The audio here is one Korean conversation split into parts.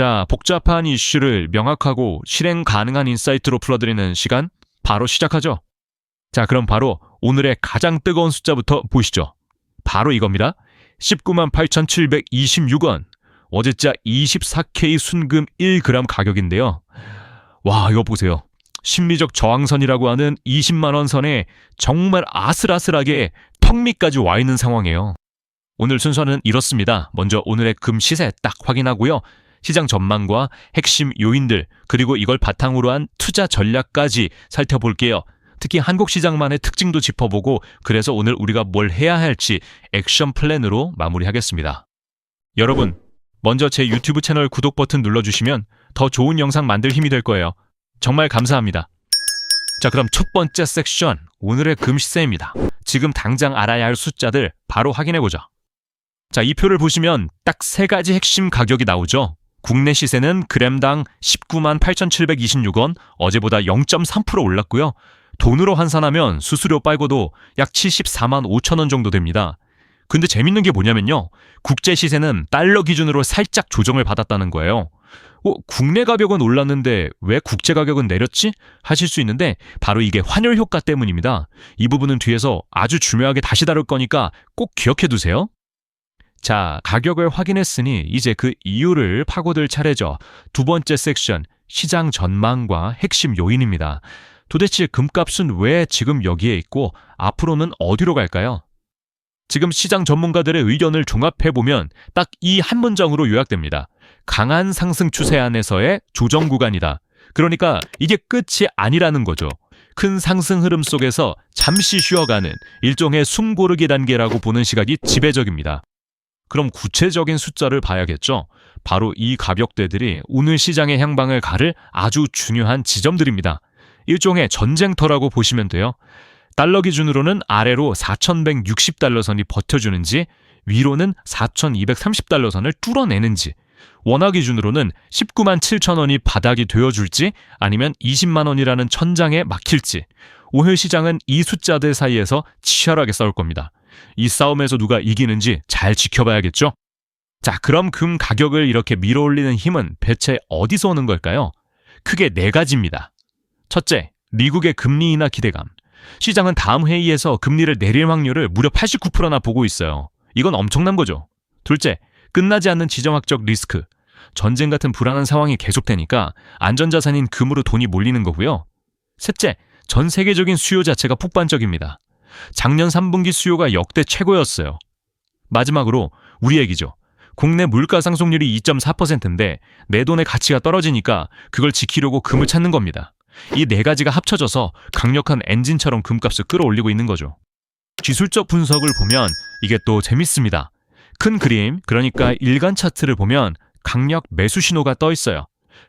자, 복잡한 이슈를 명확하고 실행 가능한 인사이트로 풀어드리는 시간 바로 시작하죠. 자, 그럼 바로 오늘의 가장 뜨거운 숫자부터 보시죠. 바로 이겁니다. 19만 8,726원. 어제자 24K 순금 1g 가격인데요. 와, 이거 보세요. 심리적 저항선이라고 하는 20만원 선에 정말 아슬아슬하게 턱 밑까지 와 있는 상황이에요. 오늘 순서는 이렇습니다. 먼저 오늘의 금 시세 딱 확인하고요. 시장 전망과 핵심 요인들, 그리고 이걸 바탕으로 한 투자 전략까지 살펴볼게요. 특히 한국 시장만의 특징도 짚어보고 그래서 오늘 우리가 뭘 해야 할지 액션 플랜으로 마무리하겠습니다. 여러분, 먼저 제 유튜브 채널 구독 버튼 눌러주시면 더 좋은 영상 만들 힘이 될 거예요. 정말 감사합니다. 자, 그럼 첫 번째 섹션, 오늘의 금 시세입니다. 지금 당장 알아야 할 숫자들 바로 확인해보자. 자, 이 표를 보시면 딱 세 가지 핵심 가격이 나오죠. 국내 시세는 그램당 19만 8,726원, 어제보다 0.3% 올랐고요. 돈으로 환산하면 수수료 빨고도 약 74만 5천 원 정도 됩니다. 근데 재밌는 게 뭐냐면요. 국제 시세는 달러 기준으로 살짝 조정을 받았다는 거예요. 어, 국내 가격은 올랐는데 왜 국제 가격은 내렸지? 하실 수 있는데 바로 이게 환율 효과 때문입니다. 이 부분은 뒤에서 아주 중요하게 다시 다룰 거니까 꼭 기억해 두세요. 자, 가격을 확인했으니 이제 그 이유를 파고들 차례죠. 두 번째 섹션, 시장 전망과 핵심 요인입니다. 도대체 금값은 왜 지금 여기에 있고 앞으로는 어디로 갈까요? 지금 시장 전문가들의 의견을 종합해보면 딱 이 한 문장으로 요약됩니다. 강한 상승 추세 안에서의 조정 구간이다. 그러니까 이게 끝이 아니라는 거죠. 큰 상승 흐름 속에서 잠시 쉬어가는 일종의 숨고르기 단계라고 보는 시각이 지배적입니다. 그럼 구체적인 숫자를 봐야겠죠. 바로 이 가격대들이 오늘 시장의 향방을 가를 아주 중요한 지점들입니다. 일종의 전쟁터라고 보시면 돼요. 달러 기준으로는 아래로 4,160달러 선이 버텨주는지 위로는 4,230달러 선을 뚫어내는지 원화 기준으로는 19만 7천 원이 바닥이 되어줄지 아니면 20만 원이라는 천장에 막힐지 오늘 시장은 이 숫자들 사이에서 치열하게 싸울 겁니다. 이 싸움에서 누가 이기는지 잘 지켜봐야겠죠? 자, 그럼 금 가격을 이렇게 밀어올리는 힘은 대체 어디서 오는 걸까요? 크게 네 가지입니다. 첫째, 미국의 금리 인하 기대감. 시장은 다음 회의에서 금리를 내릴 확률을 무려 89%나 보고 있어요. 이건 엄청난 거죠. 둘째, 끝나지 않는 지정학적 리스크. 전쟁 같은 불안한 상황이 계속되니까 안전자산인 금으로 돈이 몰리는 거고요. 셋째, 전 세계적인 수요 자체가 폭발적입니다. 작년 3분기 수요가 역대 최고였어요. 마지막으로 우리 얘기죠. 국내 물가 상승률이 2.4%인데 내 돈의 가치가 떨어지니까 그걸 지키려고 금을 찾는 겁니다. 이 네 가지가 합쳐져서 강력한 엔진처럼 금값을 끌어올리고 있는 거죠. 기술적 분석을 보면 이게 또 재밌습니다. 큰 그림, 그러니까 일간 차트를 보면 강력 매수 신호가 떠 있어요.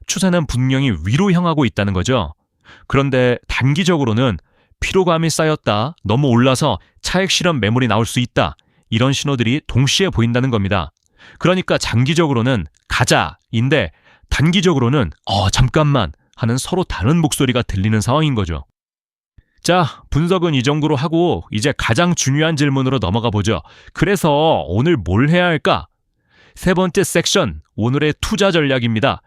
추세는 분명히 위로 향하고 있다는 거죠. 그런데 단기적으로는 피로감이 쌓였다, 너무 올라서 차액 실현 매물이 나올 수 있다. 이런 신호들이 동시에 보인다는 겁니다. 그러니까 장기적으로는 가자인데 단기적으로는 어 잠깐만 하는 서로 다른 목소리가 들리는 상황인 거죠. 자, 분석은 이 정도로 하고 이제 가장 중요한 질문으로 넘어가 보죠. 그래서 오늘 뭘 해야 할까? 세 번째 섹션, 오늘의 투자 전략입니다.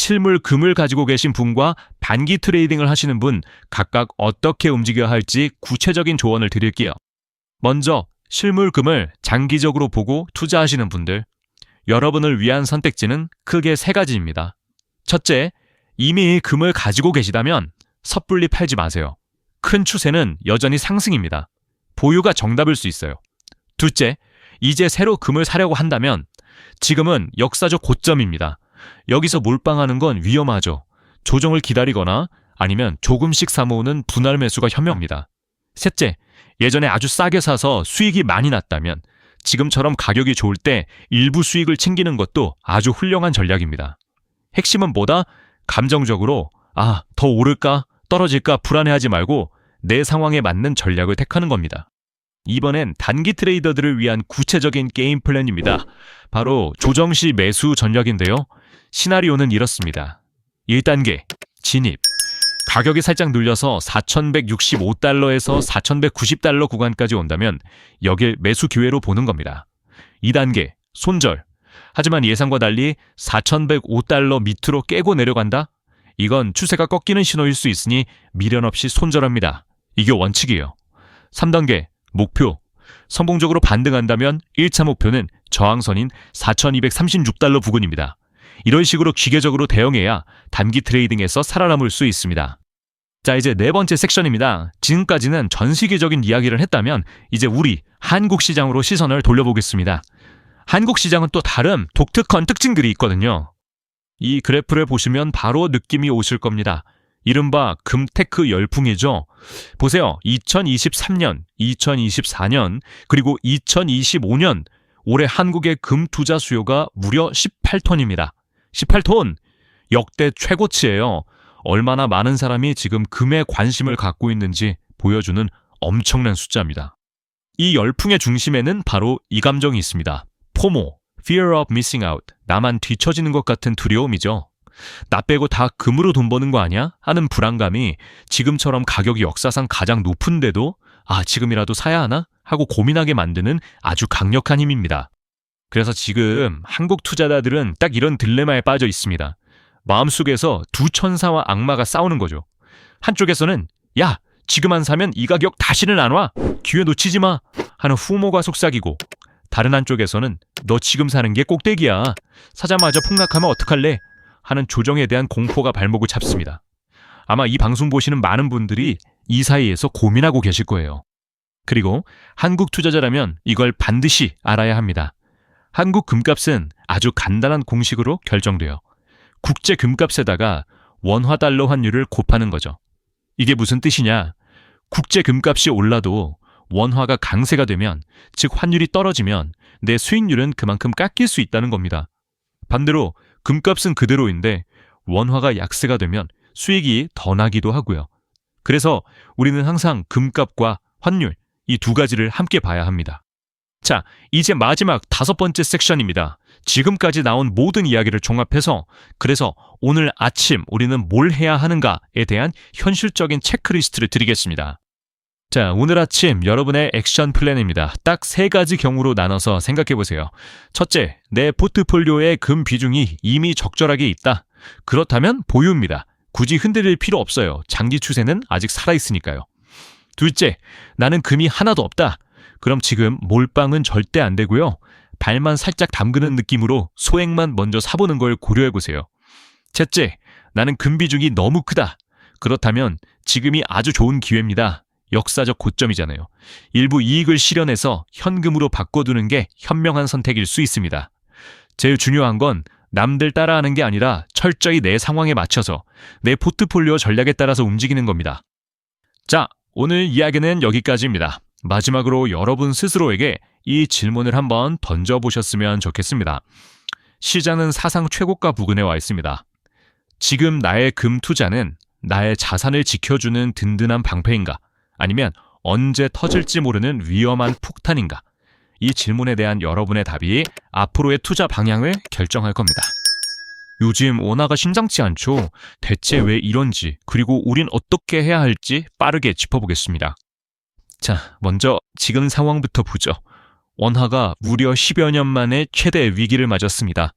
실물 금을 가지고 계신 분과 단기 트레이딩을 하시는 분 각각 어떻게 움직여야 할지 구체적인 조언을 드릴게요. 먼저 실물 금을 장기적으로 보고 투자하시는 분들, 여러분을 위한 선택지는 크게 세 가지입니다. 첫째, 이미 금을 가지고 계시다면 섣불리 팔지 마세요. 큰 추세는 여전히 상승입니다. 보유가 정답일 수 있어요. 둘째, 이제 새로 금을 사려고 한다면 지금은 역사적 고점입니다. 여기서 몰빵하는 건 위험하죠. 조정을 기다리거나 아니면 조금씩 사모으는 분할 매수가 현명합니다. 셋째, 예전에 아주 싸게 사서 수익이 많이 났다면 지금처럼 가격이 좋을 때 일부 수익을 챙기는 것도 아주 훌륭한 전략입니다. 핵심은 뭐다? 감정적으로 아, 더 오를까? 떨어질까 불안해하지 말고 내 상황에 맞는 전략을 택하는 겁니다. 이번엔 단기 트레이더들을 위한 구체적인 게임 플랜입니다. 바로 조정 시 매수 전략인데요. 시나리오는 이렇습니다. 1단계 진입 가격이 살짝 눌려서 4,165달러에서 4,190달러 구간까지 온다면 여길 매수 기회로 보는 겁니다. 2단계 손절 하지만 예상과 달리 4,105달러 밑으로 깨고 내려간다? 이건 추세가 꺾이는 신호일 수 있으니 미련 없이 손절합니다. 이게 원칙이에요. 3단계, 목표. 성공적으로 반등한다면 1차 목표는 저항선인 4,236달러 부근입니다. 이런 식으로 기계적으로 대응해야 단기 트레이딩에서 살아남을 수 있습니다. 자, 이제 네 번째 섹션입니다. 지금까지는 전 세계적인 이야기를 했다면 이제 우리 한국 시장으로 시선을 돌려보겠습니다. 한국 시장은 또 다른 독특한 특징들이 있거든요. 이 그래프를 보시면 바로 느낌이 오실 겁니다. 이른바 금테크 열풍이죠. 보세요. 2023년, 2024년, 그리고 2025년 올해 한국의 금 투자 수요가 무려 18톤입니다. 18톤! 역대 최고치예요. 얼마나 많은 사람이 지금 금에 관심을 갖고 있는지 보여주는 엄청난 숫자입니다. 이 열풍의 중심에는 바로 이 감정이 있습니다. 포모, fear of missing out, 나만 뒤처지는 것 같은 두려움이죠. 나 빼고 다 금으로 돈 버는 거 아니야? 하는 불안감이 지금처럼 가격이 역사상 가장 높은데도 아, 지금이라도 사야 하나? 하고 고민하게 만드는 아주 강력한 힘입니다. 그래서 지금 한국 투자자들은 딱 이런 딜레마에 빠져 있습니다. 마음속에서 두 천사와 악마가 싸우는 거죠. 한쪽에서는 야, 지금 안 사면 이 가격 다시는 안 와. 기회 놓치지 마. 하는 후모가 속삭이고 다른 한쪽에서는 너 지금 사는 게 꼭대기야. 사자마자 폭락하면 어떡할래? 하는 조정에 대한 공포가 발목을 잡습니다. 아마 이 방송 보시는 많은 분들이 이 사이에서 고민하고 계실 거예요. 그리고 한국 투자자라면 이걸 반드시 알아야 합니다. 한국 금값은 아주 간단한 공식으로 결정돼요. 국제 금값에다가 원화 달러 환율을 곱하는 거죠. 이게 무슨 뜻이냐? 국제 금값이 올라도 원화가 강세가 되면, 즉 환율이 떨어지면 내 수익률은 그만큼 깎일 수 있다는 겁니다. 반대로 금값은 그대로인데 원화가 약세가 되면 수익이 더 나기도 하고요. 그래서 우리는 항상 금값과 환율 이 두 가지를 함께 봐야 합니다. 자, 이제 마지막 다섯 번째 섹션입니다. 지금까지 나온 모든 이야기를 종합해서 그래서 오늘 아침 우리는 뭘 해야 하는가에 대한 현실적인 체크리스트를 드리겠습니다. 자, 오늘 아침 여러분의 액션 플랜입니다. 딱 세 가지 경우로 나눠서 생각해 보세요. 첫째, 내 포트폴리오의 금 비중이 이미 적절하게 있다. 그렇다면 보유입니다. 굳이 흔들릴 필요 없어요. 장기 추세는 아직 살아있으니까요. 둘째, 나는 금이 하나도 없다. 그럼 지금 몰빵은 절대 안 되고요. 발만 살짝 담그는 느낌으로 소액만 먼저 사보는 걸 고려해 보세요. 셋째, 나는 금 비중이 너무 크다. 그렇다면 지금이 아주 좋은 기회입니다. 역사적 고점이잖아요. 일부 이익을 실현해서 현금으로 바꿔두는 게 현명한 선택일 수 있습니다. 제일 중요한 건 남들 따라하는 게 아니라 철저히 내 상황에 맞춰서 내 포트폴리오 전략에 따라서 움직이는 겁니다. 자, 오늘 이야기는 여기까지입니다. 마지막으로 여러분 스스로에게 이 질문을 한번 던져보셨으면 좋겠습니다. 시장은 사상 최고가 부근에 와 있습니다. 지금 나의 금 투자는 나의 자산을 지켜주는 든든한 방패인가? 아니면 언제 터질지 모르는 위험한 폭탄인가? 이 질문에 대한 여러분의 답이 앞으로의 투자 방향을 결정할 겁니다. 요즘 원화가 심상치 않죠. 대체 왜 이런지, 그리고 우린 어떻게 해야 할지 빠르게 짚어보겠습니다. 자, 먼저 지금 상황부터 보죠. 원화가 무려 10여 년 만에 최대 위기를 맞았습니다.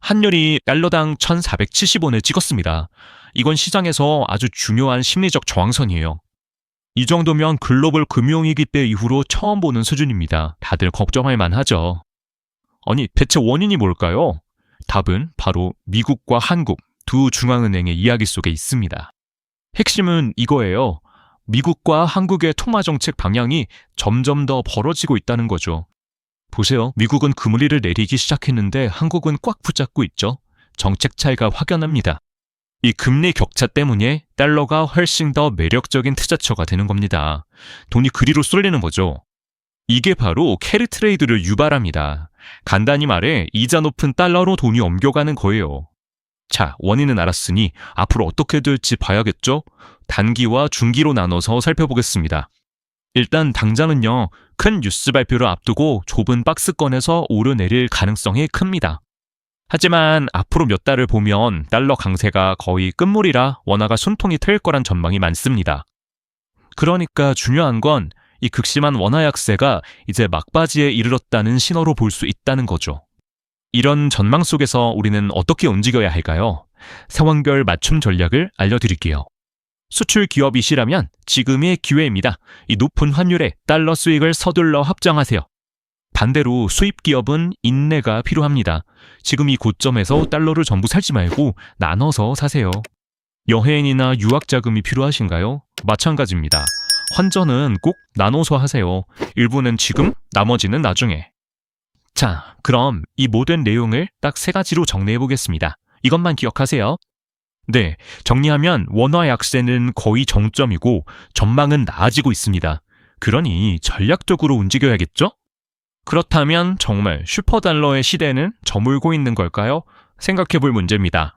환율이 달러당 1,470원을 찍었습니다. 이건 시장에서 아주 중요한 심리적 저항선이에요. 이 정도면 글로벌 금융위기 때 이후로 처음 보는 수준입니다. 다들 걱정할 만하죠. 아니, 대체 원인이 뭘까요? 답은 바로 미국과 한국 두 중앙은행의 이야기 속에 있습니다. 핵심은 이거예요. 미국과 한국의 통화 정책 방향이 점점 더 벌어지고 있다는 거죠. 보세요. 미국은 금리를 내리기 시작했는데 한국은 꽉 붙잡고 있죠. 정책 차이가 확연합니다. 이 금리 격차 때문에 달러가 훨씬 더 매력적인 투자처가 되는 겁니다. 돈이 그리로 쏠리는 거죠. 이게 바로 캐리 트레이드를 유발합니다. 간단히 말해 이자 높은 달러로 돈이 옮겨가는 거예요. 자, 원인은 알았으니 앞으로 어떻게 될지 봐야겠죠? 단기와 중기로 나눠서 살펴보겠습니다. 일단 당장은요, 큰 뉴스 발표를 앞두고 좁은 박스권에서 오르내릴 가능성이 큽니다. 하지만 앞으로 몇 달을 보면 달러 강세가 거의 끝물이라 원화가 숨통이 트일 거란 전망이 많습니다. 그러니까 중요한 건 이 극심한 원화 약세가 이제 막바지에 이르렀다는 신호로 볼 수 있다는 거죠. 이런 전망 속에서 우리는 어떻게 움직여야 할까요? 상황별 맞춤 전략을 알려드릴게요. 수출 기업이시라면 지금의 기회입니다. 이 높은 환율에 달러 수익을 서둘러 합장하세요. 반대로 수입 기업은 인내가 필요합니다. 지금 이 고점에서 달러를 전부 살지 말고 나눠서 사세요. 여행이나 유학 자금이 필요하신가요? 마찬가지입니다. 환전은 꼭 나눠서 하세요. 일부는 지금, 나머지는 나중에. 자, 그럼 이 모든 내용을 딱 세 가지로 정리해 보겠습니다. 이것만 기억하세요. 네, 정리하면 원화 약세는 거의 정점이고 전망은 나아지고 있습니다. 그러니 전략적으로 움직여야겠죠? 그렇다면 정말 슈퍼달러의 시대는 저물고 있는 걸까요? 생각해 볼 문제입니다.